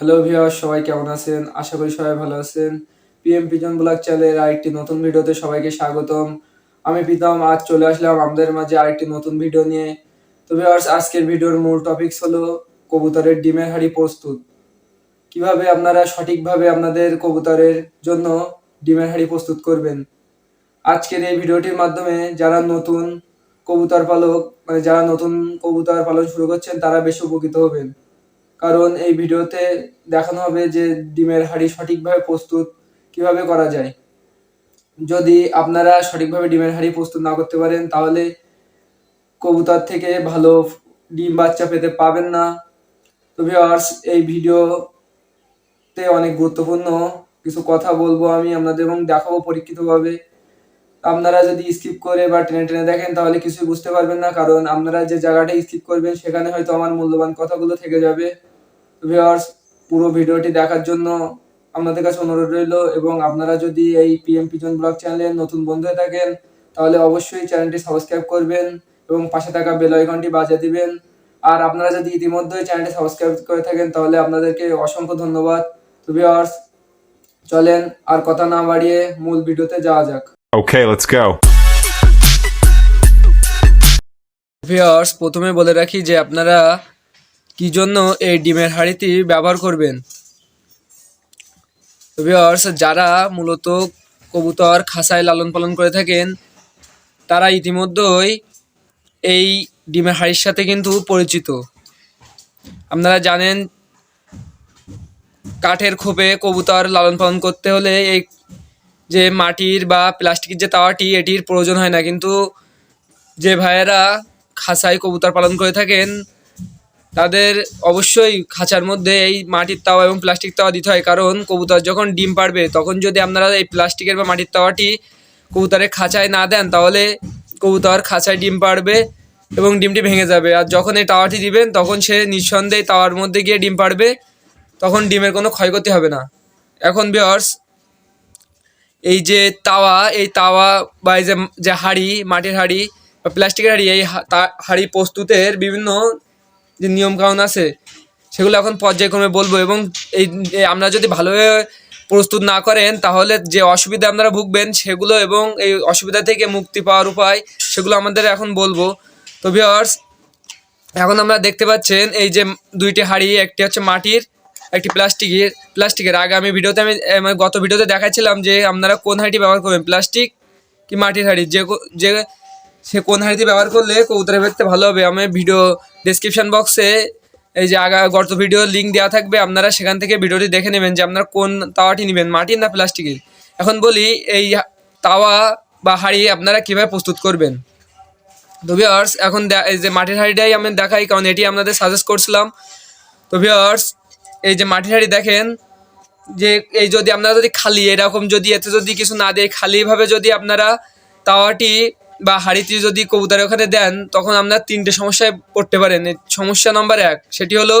Hello viewer সবাই কেমন আছেন? আশা করি সবাই ভালো আছেন। পিএম পিজন ব্লগ চ্যানেলের আরেকটি নতুন ভিডিওতে সবাইকে স্বাগতম। আমি প্রীতম, আজ চলে আসলাম আমাদের মাঝে আরেকটি নতুন ভিডিও নিয়ে। তো ভিউয়ার্স আজকের ভিডিওর মূল টপিকস হলো কবুতরের ডিমের হাড়ি প্রস্তুত। কীভাবে আপনারা সঠিকভাবে আপনাদের কবুতরের জন্য ডিমের হাড়ি প্রস্তুত করবেন? আজকের এই ভিডিওটির মাধ্যমে যারা নতুন কবুতর পালক মানে যারা নতুন কবুতর পালন শুরু করছেন, তারা বেশি উপকৃত হবেন। কারণ এই ভিডিওতে দেখানো হবে যে ডিমের হাড়ি সঠিকভাবে প্রস্তুত কীভাবে করা যায়। যদি আপনারা সঠিকভাবে ডিমের হাড়ি প্রস্তুত না করতে পারেন, তাহলে কবুতর থেকে ভালো ডিম বাচ্চা পেতে পাবেন না। তো ভিউয়ার্স এই ভিডিওতে অনেক গুরুত্বপূর্ণ কিছু কথা বলব আমি আপনাদের এবং দেখাবো পরীক্ষিতভাবে। আপনারা যদি স্কিপ করে বা টেনে টেনে দেখেন, তাহলে কিছুই বুঝতে পারবেন না, কারণ আপনারা যে জায়গাটা স্কিপ করবেন, সেখানে হয়তো আমার মূল্যবান কথাগুলো থেকে যাবে। ভিউয়ার্স পুরো ভিডিওটি দেখার জন্য আপনাদের কাছে অনুরোধ রইল এবং আপনারা যদি এই পিএম পিজন ব্লগ চ্যানেলে নতুন বন্ধু হয়ে থাকেন তাহলে অবশ্যই চ্যানেলটি সাবস্ক্রাইব করবেন এবং পাশে থাকা বেল আইকনটি বাজিয়ে দিবেন। আর আপনারা যদি ইতিমধ্যে চ্যানেলটি সাবস্ক্রাইব করে থাকেন তাহলে আপনাদেরকে অসংখ্য ধন্যবাদ। তো ভিউয়ার্স চলেন আর কথা না বাড়িয়ে মূল ভিডিওতে যাওয়া যাক। ওকে let's go. ভিউয়ার্স প্রথমে বলে রাখি যে আপনারা কি জন্য এই ডিমের হাঁড়িটি ব্যবহার করবেন? যারা মূলত কবুতর খাসায় লালন পালন করে থাকেন, তারা ইতিমধ্যেই এই ডিমের হাঁড়ির সাথে কিন্তু পরিচিত। আপনারা জানেন, কাঠের খোপে কবুতর লালন পালন করতে হলে এই যে মাটির বা প্লাস্টিকের যে তাওয়াটি, এটির প্রয়োজন হয় না। কিন্তু যে ভাইয়েরা খাসায় কবুতর পালন করে থাকেন তাদের অবশ্যই খাঁচার মধ্যে এই মাটির তাওয়া এবং প্লাস্টিক তাওয়া দিতে হয়। কারণ কবুতর যখন ডিম পাড়বে তখন যদি আপনারা এই প্লাস্টিকের বা মাটির তাওয়াটি কবুতরের খাঁচায় না দেন, তাহলে কবুতর খাঁচায় ডিম পাড়বে এবং ডিমটি ভেঙে যাবে। আর যখন এই তাওয়াটি দিবেন, তখন সে নিঃসন্দেহে তাওয়ার মধ্যে গিয়ে ডিম পাড়বে তখন ডিমের কোনো ক্ষয়ক্ষতি হবে না। এখন বিয়ার্স এই যে তাওয়া, এই তাওয়া বা এই যে হাঁড়ি, মাটির হাঁড়ি বা প্লাস্টিকের হাঁড়ি, এই হাঁড়ি প্রস্তুতের বিভিন্ন যে নিয়মকানুন আছে, সেগুলো এখন পর্যায়ক্রমে বলব এবং এই আমরা যদি ভালোভাবে প্রস্তুত না করেন, তাহলে যে অসুবিধা আপনারা ভুগবেন সেগুলো এবং এই অসুবিধা থেকে মুক্তি পাওয়ার উপায় সেগুলো আমাদের এখন বলব। তো ভিওয়ার্স এখন আমরা দেখতে পাচ্ছেন এই যে দুইটি হাঁড়ি, একটি হচ্ছে মাটির, একটি প্লাস্টিকের প্লাস্টিকের। আগে আমি ভিডিওতে, আমি মানে গত ভিডিওতে দেখাচ্ছিলাম যে আপনারা কোন হাঁড়িটি ব্যবহার করবেন, প্লাস্টিক কি মাটির হাঁড়ি? যে যে সে কোন হাঁড়িতে ব্যবহার করলে কবুতরের ভেতরে ভালো হবে? আমি ভিডিও ডিসক্রিপশন বক্সে এই যে আগা গত ভিডিও লিঙ্ক দেওয়া থাকবে, আপনারা সেখান থেকে ভিডিওটি দেখে নেবেন যে আপনারা কোন তাওয়াটি নেবেন মাটির না প্লাস্টিকের এখন বলি, এই তাওয়া বা হাঁড়ি আপনারা কীভাবে প্রস্তুত করবেন? তো ভিওয়ার্স এখন এই যে মাটির হাঁড়িটাই আমি দেখাই, কারণ এটি আপনাদের সাজেস্ট করছিলাম। তো ভিওয়ার্স এই যে মাটির হাঁড়ি দেখেন, যে এই যদি আপনারা যদি খালি, এরকম যদি এতে যদি কিছু না দেয়, খালিভাবে যদি আপনারা তাওয়াটি বা হাঁড়িটি যদি কবুতরের ওখানে দেন, তখন আপনার তিনটে সমস্যায় পড়তে পারেন সমস্যা নাম্বার এক, সেটি হলো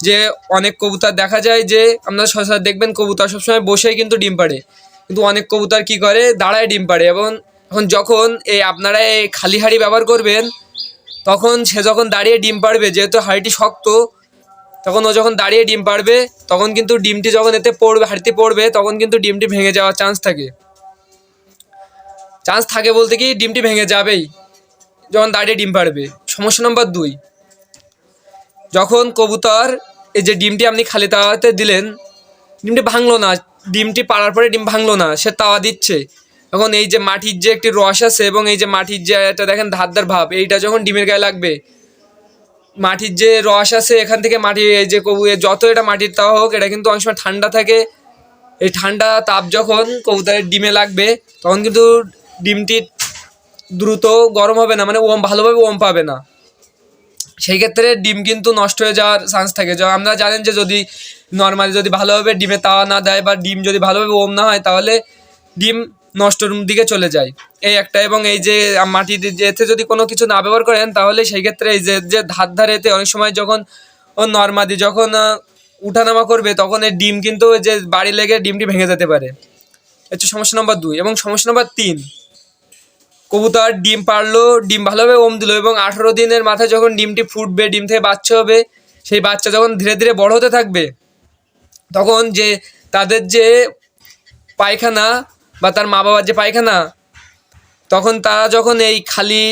যে অনেক কবুতর দেখা যায় যে আপনারা সচরাচর দেখবেন কবুতর সবসময় বসেই কিন্তু ডিম পাড়ে। কিন্তু অনেক কবুতর কি করে? দাঁড়ায় ডিম পাড়ে এবং এখন যখন এই আপনারা এই খালি হাঁড়ি ব্যবহার করবেন, তখন সে যখন দাঁড়িয়ে ডিম পাড়বে, যেহেতু হাঁড়িটি শক্ত, তখন ও যখন দাঁড়িয়ে ডিম পাড়বে, তখন কিন্তু ডিমটি যখন এতে পড়বে, হাড়িতে পড়বে, তখন কিন্তু ডিমটি ভেঙে যাওয়ার চান্স থাকে। চান্স থাকে বলতে কি ডিমটি ভেঙে যাবেই। যখন দাঁড়িয়ে ডিম পাড়বে। সমস্যা নম্বর দুই। যখন কবুতর এই যে ডিমটি আপনি খালি তাওয়াতে দিলেন, ডিমটি ভাঙলো না। ডিমটি পাড়ার পরে ডিম ভাঙলো না। সে তাওয়া দিচ্ছে। এখন এই যে মাটির যে একটি রস আছে এবং এই যে মাটির যে একটা দেখেন ধারদার ভাব, এইটা যখন ডিমের গায়ে লাগবে, মাটির যে রস আছে এখান থেকে মাটি, এই যে কবু যত এটা মাটির তাওয়া হোক, এটা কিন্তু অনেক সময় ঠান্ডা থাকে। এই ঠান্ডা তাপ যখন কবুতরের ডিমে লাগবে, তখন কিন্তু ডিমটি দ্রুত গরম হবে না মানে ওম ভালোভাবে ওম পাবে না। সেই ক্ষেত্রে ডিম কিন্তু নষ্ট হয়ে যাওয়ার চান্স থাকে। আপনারা জানেন যে যদি নর্মালি যদি ভালোভাবে ডিমে তাওয়া না দেয় বা ডিম যদি ভালোভাবে ওম না হয়, তাহলে ডিম নষ্টর দিকে চলে যায়। এই একটা এবং এই যে মাটির যে এতে যদি কোনো কিছু না ব্যবহার করেন, তাহলে সেই ক্ষেত্রে এই যে যে ধার ধারেতে অনেক সময় যখন নর্মাদি যখন উঠানামা করবে, তখন এই ডিম কিন্তু যে বাড়ি লেগে ডিমটি ভেঙে যেতে পারে। হচ্ছে সমস্যা নম্বর দুই। এবং সমস্যা নম্বর তিন কবুতর, ডিম পারল, ডিম ভালোভাবে ওম দিল এবং আঠারো দিনের মাথায় যখন ডিমটি ফুটবে, ডিম থেকে বাচ্চা হবে, সেই বাচ্চা যখন ধীরে ধীরে বড় হতে থাকবে, তখন যে তাদের যে পায়খানা বা তার মা বাবার যে পায়খানা, তখন তারা যখন এই খালি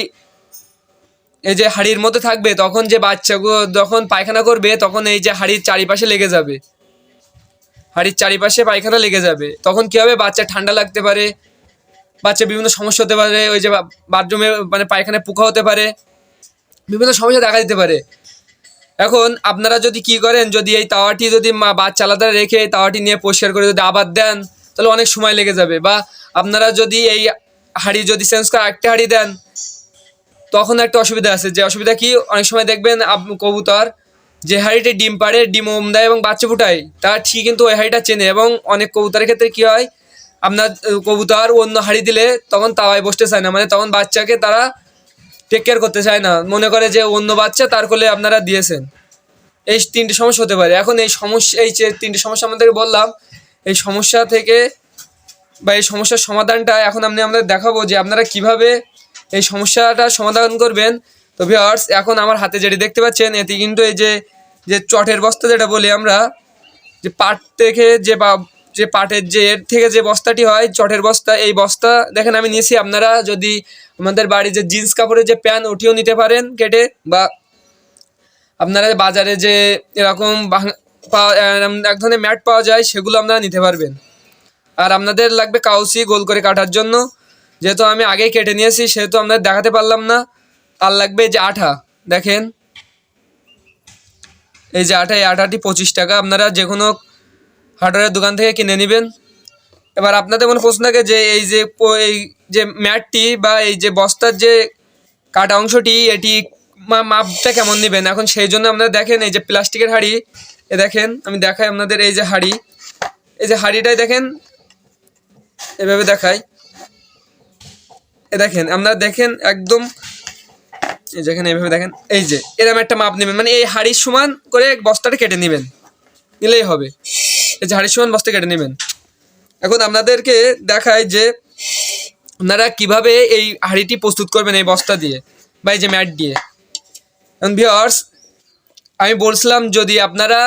এই যে হাড়ির মধ্যে থাকবে, তখন যে বাচ্চাগুলো যখন পায়খানা করবে, তখন এই যে হাড়ির চারিপাশে লেগে যাবে। হাড়ির চারিপাশে পায়খানা লেগে যাবে। তখন কি হবে? বাচ্চা ঠান্ডা লাগতে পারে বাচ্চা বিভিন্ন সমস্যা হতে পারে, ওই যে বাথরুমে মানে পায়খানায় পোকা হতে পারে, বিভিন্ন সমস্যা দেখা দিতে পারে। এখন আপনারা যদি কি করেন, যদি এই তাওয়াটি যদি মা বাচ্চা আলাদা রেখে এই তাওয়াটি নিয়ে পরিষ্কার করে যদি আবার দেন, তাহলে অনেক সময় লেগে যাবে। বা আপনারা যদি এই হাঁড়ি যদি চেঞ্জ করে একটা হাঁড়ি দেন, তখন একটা অসুবিধা আছে। যে অসুবিধা কি? অনেক সময় দেখবেন কবুতর যে হাঁড়িতে ডিম পাড়ে, ডিম ওম দেয় এবং বাচ্চা ফুটায়, তার ঠিক কিন্তু ওই হাঁড়িটা চেনে এবং অনেক কবুতরের ক্ষেত্রে কি হয়? আপনার কবুতর অন্য হাঁড়ি দিলে তখন তাওয়ায় বসতে চায় না। মানে তখন বাচ্চাকে তারা টেক কেয়ার করতে চায় না। মনে করে যে অন্য বাচ্চা তার কোলে আপনারা দিয়েছেন। এই তিনটি সমস্যা হতে পারে। এখন এই সমস্যা, এই যে তিনটি সমস্যা আমাদেরকে বললাম, এই সমস্যা থেকে বা এই সমস্যার সমাধানটা এখন আমি আমাদের দেখাবো যে আপনারা কীভাবে এই সমস্যাটা সমাধান করবেন। তো ভিওয়ার্স এখন আমার হাতে যেটি দেখতে পাচ্ছেন, এটি কিন্তু এই যে যে চটের বস্তা যেটা বলি আমরা, যে পাট থেকে যে বা যে পাটের যে এর থেকে যে বস্তাটি হয়, চটের বস্তা, এই বস্তা দেখেন আমি নিয়েছি। আপনারা যদি আমাদের বাড়ি যে জিন্স কাপড়ের যে প্যান, ওটিও নিতে পারেন কেটে বা আপনারা বাজারে যে এরকম এক ধরনের ম্যাট পাওয়া যায়, সেগুলো আপনারা নিতে পারবেন। আর আপনাদের লাগবে কাউসি গোল করে কাটার জন্য। যেহেতু আমি আগেই কেটে নিয়েছি, সেহেতু আপনাদের দেখাতে পারলাম না। আর লাগবে যে আঠা, দেখেন। এই যে আঠা, এই আঠাটি পঁচিশ টাকা। আপনারা যে কোনো হার্ডওয়্যারের দোকান থেকে কিনে নেবেন। এবার আপনাদের মনে প্রশ্ন থাকে যে এই যে এই যে ম্যাটটি বা এই যে বস্তার যে কাটা অংশটি, এটি মাপটা কেমন নেবেন? এখন সেই জন্য আপনারা দেখেন এই যে প্লাস্টিকের হাঁড়ি, এ দেখেন, আমি দেখাই আপনাদের এই যে হাঁড়ি। এই যে হাঁড়িটাই দেখেন, এভাবে দেখাই। এ দেখেন, আপনারা দেখেন একদম, এই যেখানে এভাবে দেখেন, এই যে এরকম একটা মাপ নেবেন। মানে এই হাঁড়ির সমান করে বস্তাটা কেটে নেবেন। নিলেই হবে। এই যে সমান বস্তা কেটে নেবেন। এখন আপনাদেরকে দেখায় যে আপনারা কীভাবে এই হাঁড়িটি প্রস্তুত করবেন এই বস্তা দিয়ে বা এই যে ম্যাট দিয়ে। এখন ভিওর্স আমি বলছিলাম যদি আপনারা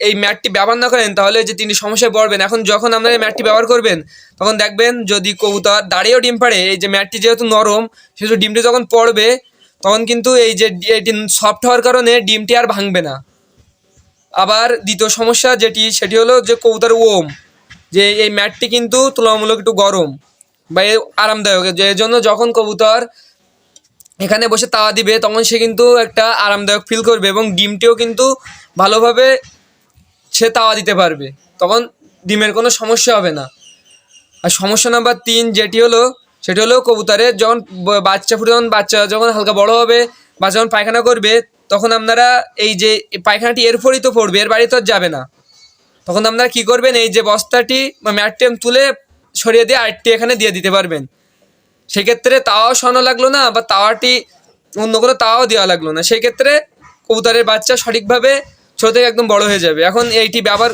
এই ম্যাটটি ব্যবহার না করেন, তাহলে যে তিনি সমস্যায় পড়বেন। এখন যখন আপনারা এই ম্যাটটি ব্যবহার করবেন, তখন দেখবেন যদি কবুতর দাঁড়িয়েও ডিম পাড়ে, এই যে ম্যাটটি যেহেতু নরম, সেহেতু ডিমটি যখন পড়বে, তখন কিন্তু এই যে এটি সফট হওয়ার কারণে ডিমটি আর ভাঙবে না। আবার দ্বিতীয় সমস্যা যেটি, সেটি হলো যে কবুতর ওম, যে এই ম্যাটটি কিন্তু তুলনামূলক একটু গরম বা আরামদায়ক, যে জন্য যখন কবুতর এখানে বসে তাওয়া দিবে, তখন সে কিন্তু একটা আরামদায়ক ফিল করবে এবং ডিমটিও কিন্তু ভালোভাবে সে তাওয়া দিতে পারবে। তখন ডিমের কোনো সমস্যা হবে না। আর সমস্যা নাম্বার তিন যেটি হলো, সেটি হলো কবুতরের যখন বাচ্চা ফুটে যখন বাচ্চা যখন হালকা বড় হবে বা যখন পায়খানা করবে তখন আপনারা এই যে পায়খানাটি এর উপরই তো পড়বে, এর বাড়ি তো যাবে না। তখন আপনারা কি করবেন, এই যে বস্তাটি বা ম্যাটটি তুলে সরিয়ে দিয়ে আরেকটি এখানে দিয়ে দিতে পারবেন। সেক্ষেত্রে তাওয়াও সরানো লাগল না বা তাওয়াটি অন্য কোনো তাওয়াও দেওয়া লাগল না। সেই ক্ষেত্রে কবুতরের বাচ্চা সঠিকভাবে ছোট থেকে একদম বড় হয়ে যাবে। এখন এইটি ব্যবহার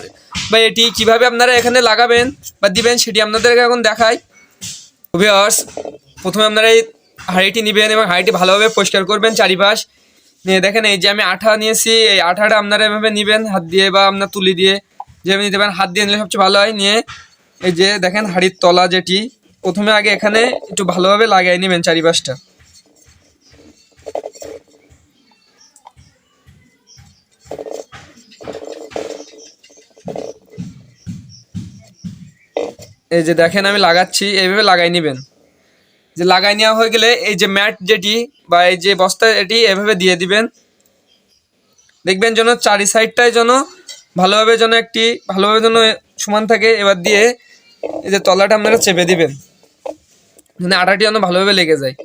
বা এটি কীভাবে আপনারা এখানে লাগাবেন বা দিবেন সেটি আপনাদেরকে এখন দেখাই। ভিওয়ার্স প্রথমে আপনারা এই হাঁড়িটি নেবেন এবং হাঁড়িটি ভালোভাবে পরিষ্কার করবেন চারিপাশ। দেখেন, এই যে আমি আঠা নিয়েছি, এই আঠাটা আপনারা এভাবে নেবেন, হাত দিয়ে বা আপনার তুলি দিয়ে যেভাবে নিতে পারেন, হাত দিয়ে নিলে সবচেয়ে ভালো হয়। নিয়ে এই যে দেখেন, হাঁড়ির তলা যেটি, প্রথমে আগে এখানে একটু ভালোভাবে লাগাই নেবেন চারিপাশটা। এই যে দেখেন, আমি লাগাচ্ছি, এইভাবে লাগাই নেবেন। যে লাগাই নেওয়া হয়ে গেলে এই যে ম্যাট যেটি বা এই যে বস্তা এটি এভাবে দিয়ে দিবেন। দেখবেন যেন চারি সাইডটায় যেন ভালোভাবে যেন একটি, ভালোভাবে যেন সমান থাকে। এবার দিয়ে এই যে তলাটা আপনারা চেপে দিবেন। মানে আটাটি যেন ভালোভাবে লেগে যায়।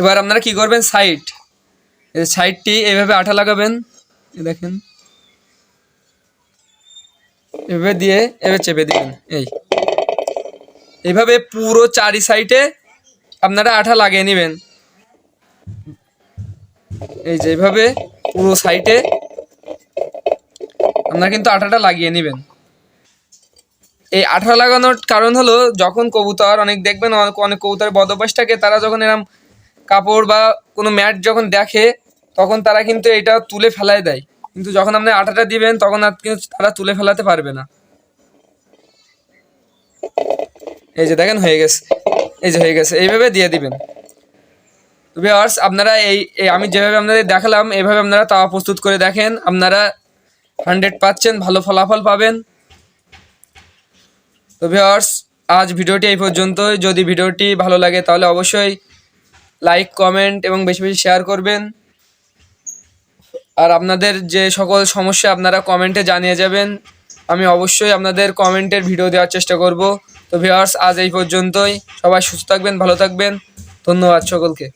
এবার আপনারা কি করবেন? সাইড। সাইডটি এইভাবে আঠা লাগাবেন। দেখেন। এভাবে দিয়ে, এভাবে চেপে দিবেন, এই। এইভাবে পুরো চারি সাইডে আপনারা আঠা লাগিয়ে নেবেন। এই যে এইভাবে পুরো সাইডে আপনারা কিন্তু আঠাটা লাগিয়ে নেবেন। এই আঠা লাগানোর কারণ হলো, যখন কবুতর, অনেক দেখবেন অনেক অনেক কবুতরের বদভ্যাস থাকে, তারা যখন এরম কাপড় বা কোনো ম্যাট যখন দেখে, তখন তারা কিন্তু এটা তুলে ফেলায় দেয়। কিন্তু যখন আপনি আটাটা দিবেন, তখন আর কিন্তু তারা তুলে ফেলাতে পারবে না। এই যে দেখেন, হয়ে গেছে। এই যে হয়ে গেছে। এইভাবে দিয়ে দিবেন। ভিওয়ার্স আপনারা এই আমি যেভাবে আপনাদের দেখালাম এইভাবে আপনারা তাওয়া প্রস্তুত করে দেখেন। আপনারা হান্ড্রেড পাচ্ছেন, ভালো ফলাফল পাবেন। তো ভিওয়ার্স আজ ভিডিওটি এই পর্যন্তই। যদি ভিডিওটি ভালো লাগে, তাহলে অবশ্যই লাইক কমেন্ট এবং বেশি বেশি শেয়ার করবেন। আর আপনাদের যে সকল সমস্যা আপনারা কমেন্টে জানিয়ে যাবেন। আমি অবশ্যই আপনাদের কমেন্টের ভিডিও দেওয়ার চেষ্টা করব। তো ভিওয়ার্স আজ এই পর্যন্তই। সবাই সুস্থ থাকবেন, ভালো থাকবেন। ধন্যবাদ সকলকে।